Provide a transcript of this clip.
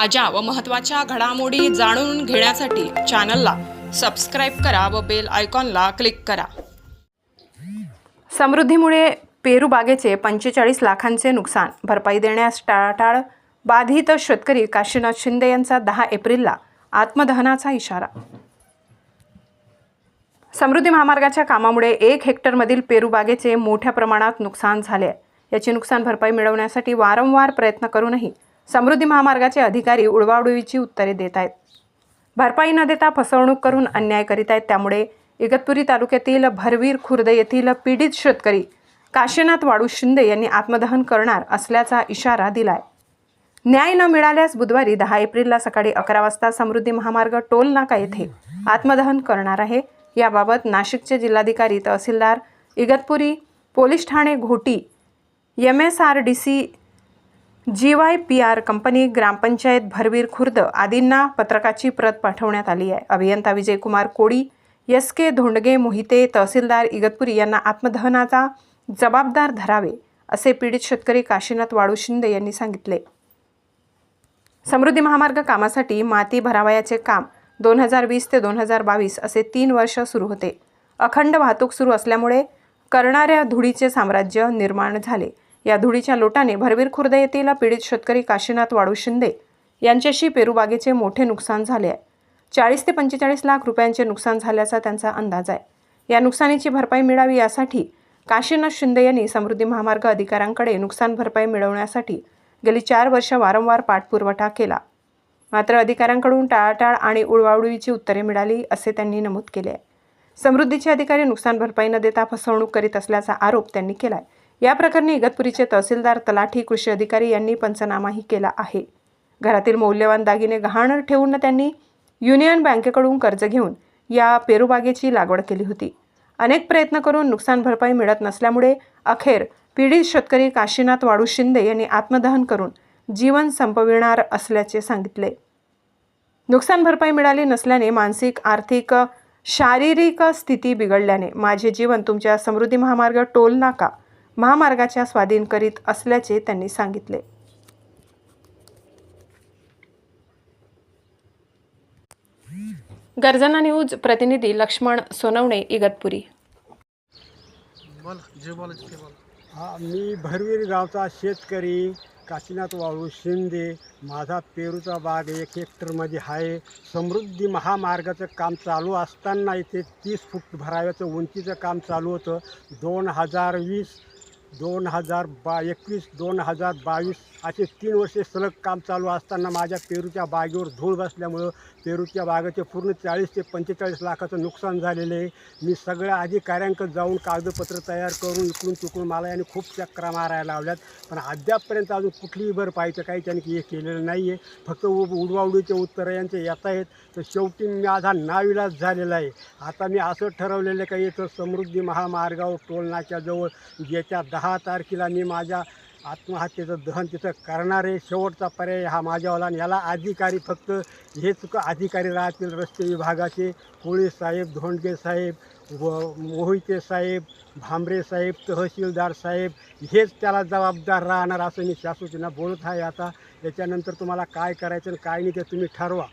ताज्या व महत्त्वाच्या घडामोडी जाणून घेण्यासाठी चॅनलला सबस्क्राईब करा व बेल आयकॉनला क्लिक करा. समृद्धीमुळे पेरू बागेचे पंचेचाळीस लाखांचे नुकसान भरपाई देण्यास टाळाटाळ बाधित शेतकरी काशीनाथ शिंदे यांचा दहा एप्रिलला आत्मदहनाचा इशारा. समृद्धी महामार्गाच्या कामामुळे एक हेक्टरमधील पेरू बागेचे मोठ्या प्रमाणात नुकसान झाले आहे. याची नुकसान भरपाई मिळवण्यासाठी वारंवार प्रयत्न करूनही समृद्धी महामार्गाचे अधिकारी उडवाउडवीची उत्तरे देत आहेत. भरपाई न देता फसवणूक करून अन्याय करीत आहेत. त्यामुळे इगतपुरी तालुक्यातील भरवीर खुर्द येथील पीडित शेतकरी काशीनाथ वाडू शिंदे यांनी आत्मदहन करणार असल्याचा इशारा दिलाय. न्याय न मिळाल्यास बुधवारी दहा एप्रिलला सकाळी अकरा वाजता समृद्धी महामार्ग टोल नाका येथे आत्मदहन करणार आहे. याबाबत नाशिकचे जिल्हाधिकारी तहसीलदार Igatpuri police Thane Ghoti M S R D C G Y P R company gram panchayat Bharvir Khurd आदींना पत्रकाची प्रत पाठवण्यात आली आहे. अभियंता विजयकुमार कोडी एस के धोंडगे मोहिते तहसीलदार इगतपुरी यांना आत्मदहनाचा जबाबदार धरावे असे पीडित शेतकरी काशीनाथ वाळू शिंदे यांनी सांगितले. समृद्धी महामार्ग कामासाठी माती भरावयाचे काम दोन हजार वीस ते दोन हजार बावीस असे तीन वर्ष सुरू होते. अखंड वाहतूक सुरू असल्यामुळे करणाऱ्या धुळीचे साम्राज्य निर्माण झाले. या धुळीच्या लोटाने भरवीर खुर्द येथील पीडित शेतकरी काशीनाथ वाळू शिंदे यांच्याशी पेरूबागेचे मोठे नुकसान झाले आहे. चाळीस ते पंचेचाळीस लाख रुपयांचे नुकसान झाल्याचा त्यांचा अंदाज आहे. या नुकसानीची भरपाई मिळावी यासाठी काशीनाथ शिंदे यांनी समृद्धी महामार्ग अधिकाऱ्यांकडे नुकसान भरपाई मिळवण्यासाठी गेली चार वर्ष वारंवार पाठपुरवठा केला. मात्र अधिकाऱ्यांकडून टाळाटाळ आणि उडवाउडवीची उत्तरे मिळाली असे त्यांनी नमूद केले आहे. समृद्धीचे अधिकारी नुकसान भरपाई न देता फसवणूक करीत असल्याचा आरोप त्यांनी केला आहे या प्रकरणी इगतपुरीचे तहसीलदार तलाठी कृषी अधिकारी यांनी पंचनामाही केला आहे. घरातील मौल्यवान दागिने गहाण ठेवून त्यांनी युनियन बँकेकडून कर्ज घेऊन या पेरूबागेची लागवड केली होती. अनेक प्रयत्न करून नुकसान भरपाई मिळत नसल्यामुळे अखेर पीडित शेतकरी काशीनाथ वाडू शिंदे यांनी आत्मदहन करून जीवन संपविणार असल्याचे सांगितले. नुकसान भरपाई मिळाली नसल्याने मानसिक आर्थिक शारीरिक स्थिती बिघडल्याने माझे जीवन तुमच्या समृद्धी महामार्ग टोल नाका महामार्गाच्या स्वाधीन करीत असल्याचे त्यांनी सांगितले. गर्जना न्यूज प्रतिनिधी लक्ष्मण सोनवणे इगतपुरी. हा मी भरवीर गावचा शेतकरी काशीनाथ वाळू शिंदे. माझा पेरूचा बाग एक हेक्टरमध्ये आहे. समृद्धी महामार्गाचं काम चालू असताना इथे तीस फूट भराव्याचं उंचीचं काम चालू होतं. दोन हजार वीस दोन हजार बा एकवीस दोन हजार बावीस असे तीन वर्षे सलग काम चालू असताना माझ्या पेरूच्या बागेवर धूळ बसल्यामुळं पेरूच्या बागेचे पूर्ण चाळीस ते पंचेचाळीस लाखाचं नुकसान झालेलं आहे. मी सगळ्या अधिकाऱ्यांकडे जाऊन कागदपत्र तयार करून इकडून तिकडून मला याने खूप चक्रा मारायला लावल्यात. पण अद्यापपर्यंत अजून कुठलीही भर पाहायचं काही त्यांनी हे केलेलं नाही आहे फक्त उ उडवाउडीचे उत्तरं यांचे येत आहेत तर शेवटी मी माझा नाविलाज झालेला आहे. आता मी असं ठरवलेलं आहे का इथं समृद्धी महामार्गावर टोलनाक्याजवळ नाक्याजवळ दहा दहा तारखेला मी माझ्या आत्महत्येचं दहन तिथं करणारे. शेवटचा पर्याय हा माझ्यावाला आणि याला अधिकारी फक्त हेच चुका अधिकारी राहतील रस्ते विभागाचे. कोळी साहेब धोंडगे साहेब व मोहिते साहेब भांबरे साहेब तहसीलदार साहेब हेच त्याला जबाबदार राहणार असं मी शासूचना बोलत आहे आता. याच्यानंतर तुम्हाला काय करायचं आणि काय नाही ते तुम्ही ठरवा.